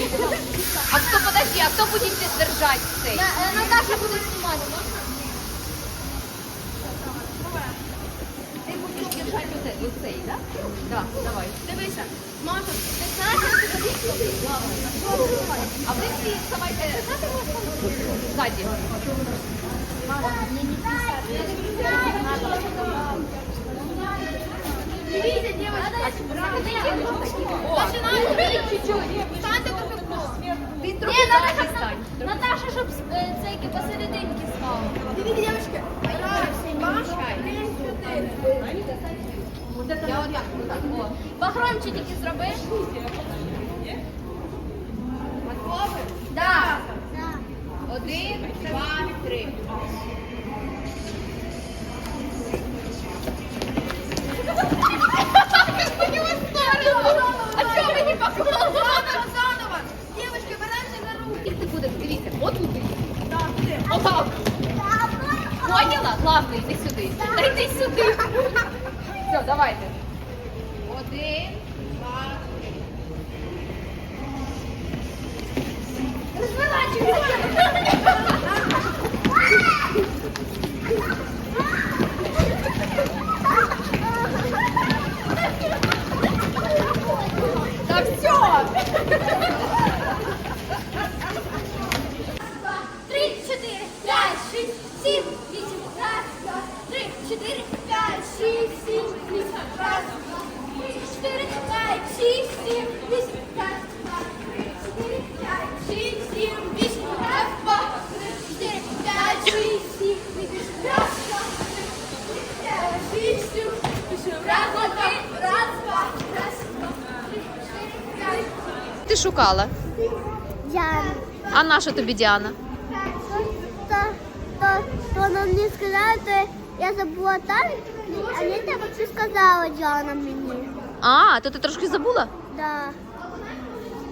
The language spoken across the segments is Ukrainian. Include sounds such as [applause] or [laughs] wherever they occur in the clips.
А кто, подожди, а кто здесь держать цей? Наташа буде знімати. Ти будеш держать оце- оцей, да? Да, давай. Дивися, Маша, ти знаєш, як тобі А ви всі вставайте ззаді. Дивіться, дівчатки. Починай, бери чуть-чуть. Встаньте Ти Ні, трохи Наташа, ззаді стань. Наташа, щоб цей цейки посерединки стала. Дивіться, дівчатки. Я отак, отак. Погромче тільки зроби. Готові? Да. Один, два, три. А чого ви не поклали? Заново, заново. Дівчатки, беремося за руки. І ти будеш, дивіться, отут. Отак. Поняла? Йди сюди. Та йди сюди. Все, давайте. Один, два, три. Да Ти шукала. Діана. А наша тобі Діана? То, то, то нам не сказали, то я забула там, а не так що сказала Діана мені. А, то ти трошки забула? Да,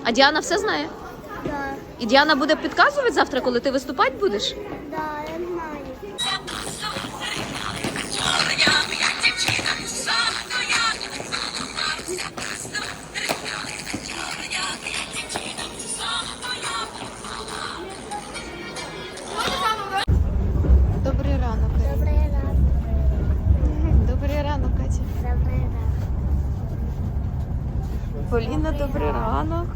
А Діана все знає? да, І Діана буде підказувати завтра, коли ти виступати будеш? да, Поліна, добрий ранок.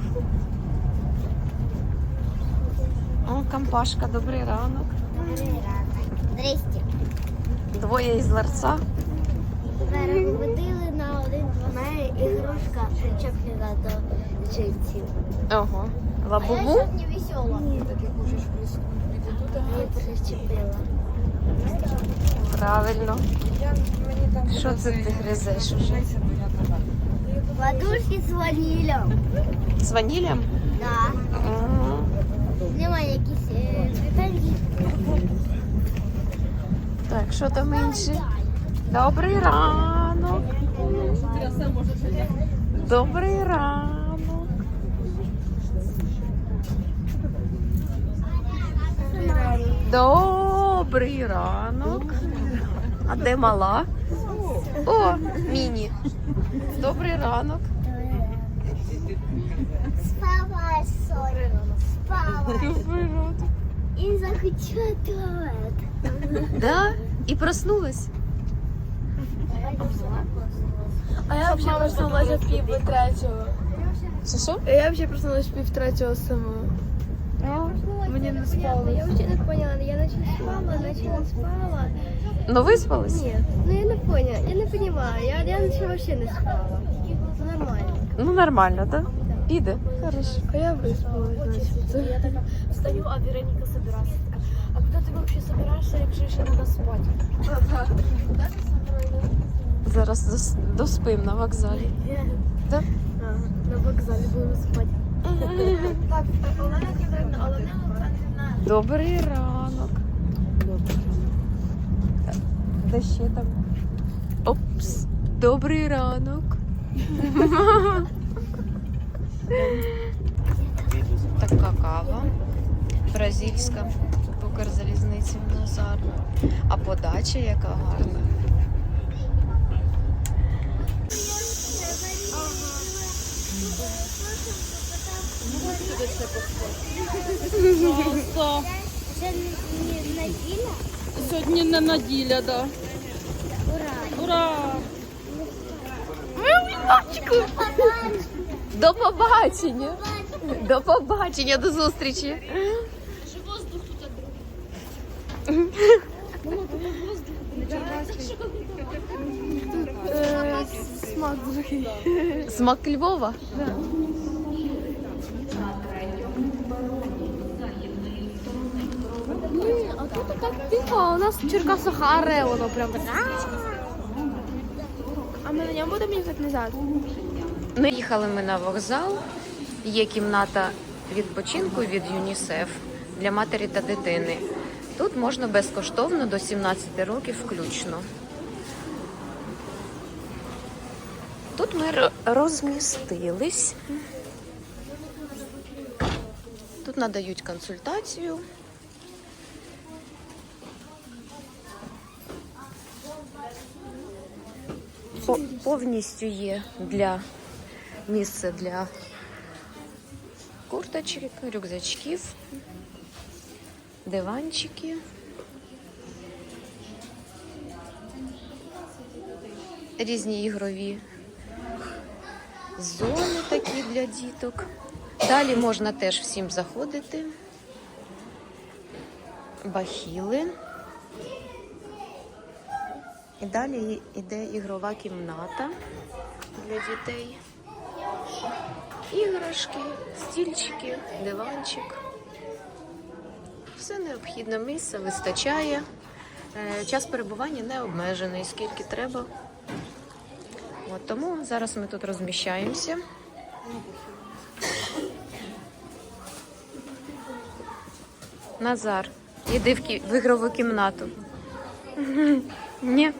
О, Кампашка, добрий ранок. Добрий ранок. Двоє із ларца. Переходили на один У мене ігрушка причеплена до джинсів. Ого. Я Лабубу? сьогодні весела. Ні. Я причепила. Правильно. Що це ти гризеш уже? Подушки з ванілем. З ванілем? Да. Немає якісь претензій. Так, що там інше? Добрий ранок. Добрий ранок. Добрий ранок. А де мала? О, міні. Добрий ранок. Спала Соня. Спала. Добрий ранок. І захотіла туалет. Да? І проснулась. А я взагалі проснулася в пів третього. Що що? Я взагалі проснулася в пів третього сама. Мені не спалося. Я вообще не поняла, я наче спала, наче не спала. Ну виспалась? Нет, ну я не поняла, я не понимаю, я, я наче вообще не спала. Ну, Нормально. Ну нормально, так? Піде. Хорошо. А я виспалась, значить. Я така встаю, а Вероніка собирается. Така, а куди ти взагалі собираєшся, якщо ще треба спати? Зараз дос- доспим на вокзалі. Да? На вокзалі будемо спати. Так, Олена Ківрівна, Олена Олександрівна. Добрий ранок. Де ще там? Опс. Добрий ранок. така кава. Бразильська. Укрзалізниці в Назар. А подача яка гарна. Просто Це не неділя? сьогодні не неділя, да. Ура! Ура! Мамочку! До побачення! До побачення, до зустрічі! Е, Смак другий. Смак Львова? А тут так тихо, у нас Черкасах аре, воно прям. А ми на ньому будемо їхати назад? Ми їхали ми на вокзал. Є кімната відпочинку від ЮНІСЕФ для матері та дитини. Тут можна безкоштовно до 17 років включно. Тут ми розмістились. Тут надають консультацію. По- повністю є для місце для курточок, рюкзачків, диванчики. Різні ігрові зони такі для діток. Далі можна теж всім заходити. Бахіли. І далі йде ігрова кімната для дітей. Іграшки, стільчики, диванчик. Все необхідне місце вистачає. Е, Час перебування не обмежений, скільки треба. От, тому зараз ми тут розміщаємося. Назар, іди в, ігрову кімнату. Ні.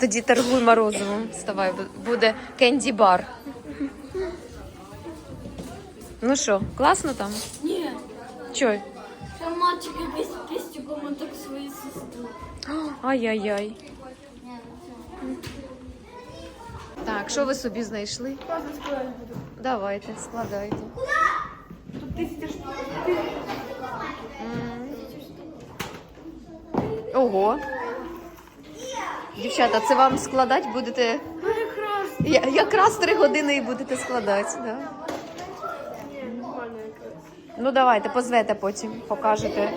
Тоді торгуй морозивом. Вставай, буде кенді бар. Ну що, класно там? Ні. Чо? Там мальчик якийсь пістюком, так свої сестру. Ай-яй-яй. Так, що ви собі знайшли? Давайте, складайте. Ого. Дівчата, це вам складати будете? Я- Якраз три години і будете складати, да? Ну давайте, позвете потім, покажете.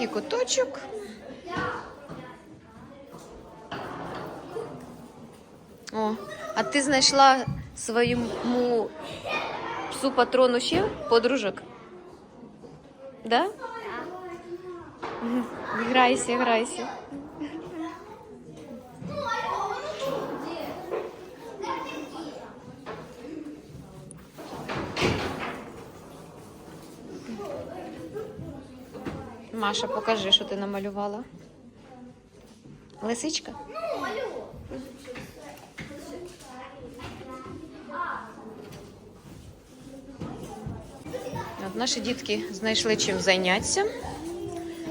Такий куточок. О, а ти знайшла своєму псу патрону ще подружок? Да? Грайся, грайся. Маша, покажи, що ти намалювала. Лисичка? От наші дітки знайшли чим зайнятися.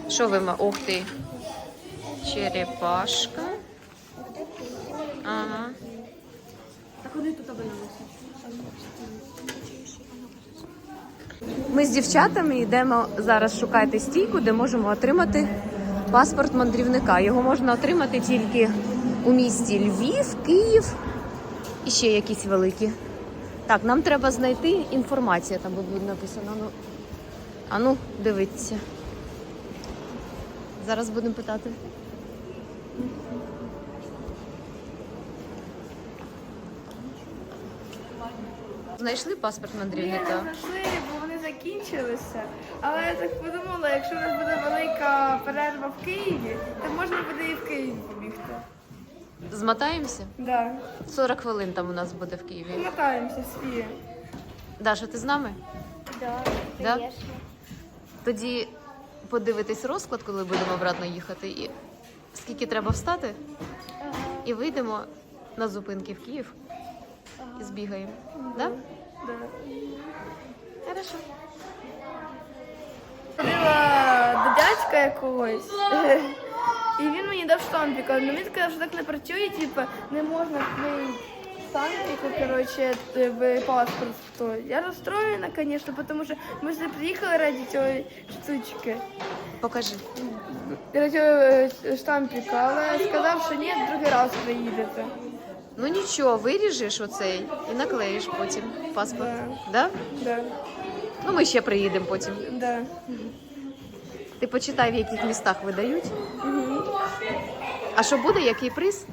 Що ви? Ух ти. Черепашка. Ми з дівчатами йдемо зараз шукати стійку, де можемо отримати паспорт мандрівника. Його можна отримати тільки у місті Львів, Київ і ще якісь великі. Так, нам треба знайти інформацію, там буде написано. Ну, а ну, дивіться. Зараз будемо питати. Знайшли паспорт мандрівника? Знайшли, закінчилися. Але я так подумала, якщо у нас буде велика перерва в Києві, то можна буде і в Київ побігти. Змотаємося? Да. 40 хвилин там у нас буде в Києві. Мотаємося свій. Даша, ти з нами? Да, Да? Тоді подивитись розклад, коли будемо обратно їхати, і скільки треба встати, і вийдемо на зупинки в Київ і збігаємо. Да? Да. Хорошо. Ходила до дядька якогось. [laughs] І він мені дав штампіка. але він сказав, що так не працює, типу, не можна вклеїти штампіку, коротше, в паспорт. То я розстроєна, звісно, тому що ми сюди приїхали раді цієї штучки. Покажи. Раді цього штампіка, але сказав, що ні, другий раз приїдете. Ну нічого, виріжеш оцей і наклеїш потім паспорт. Да. Да, Ну ми ще приїдемо потім. да. Ти почитай, в яких містах видають. А що буде, який приз?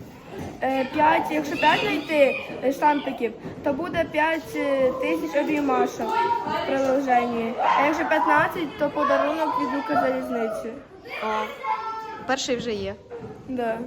Е, П'ять, якщо п'ять знайти е, штампиків, то буде 5 тисяч обіймаша в приложенні. А якщо 15, то подарунок від Укрзалізниці. О, перший вже є. Да.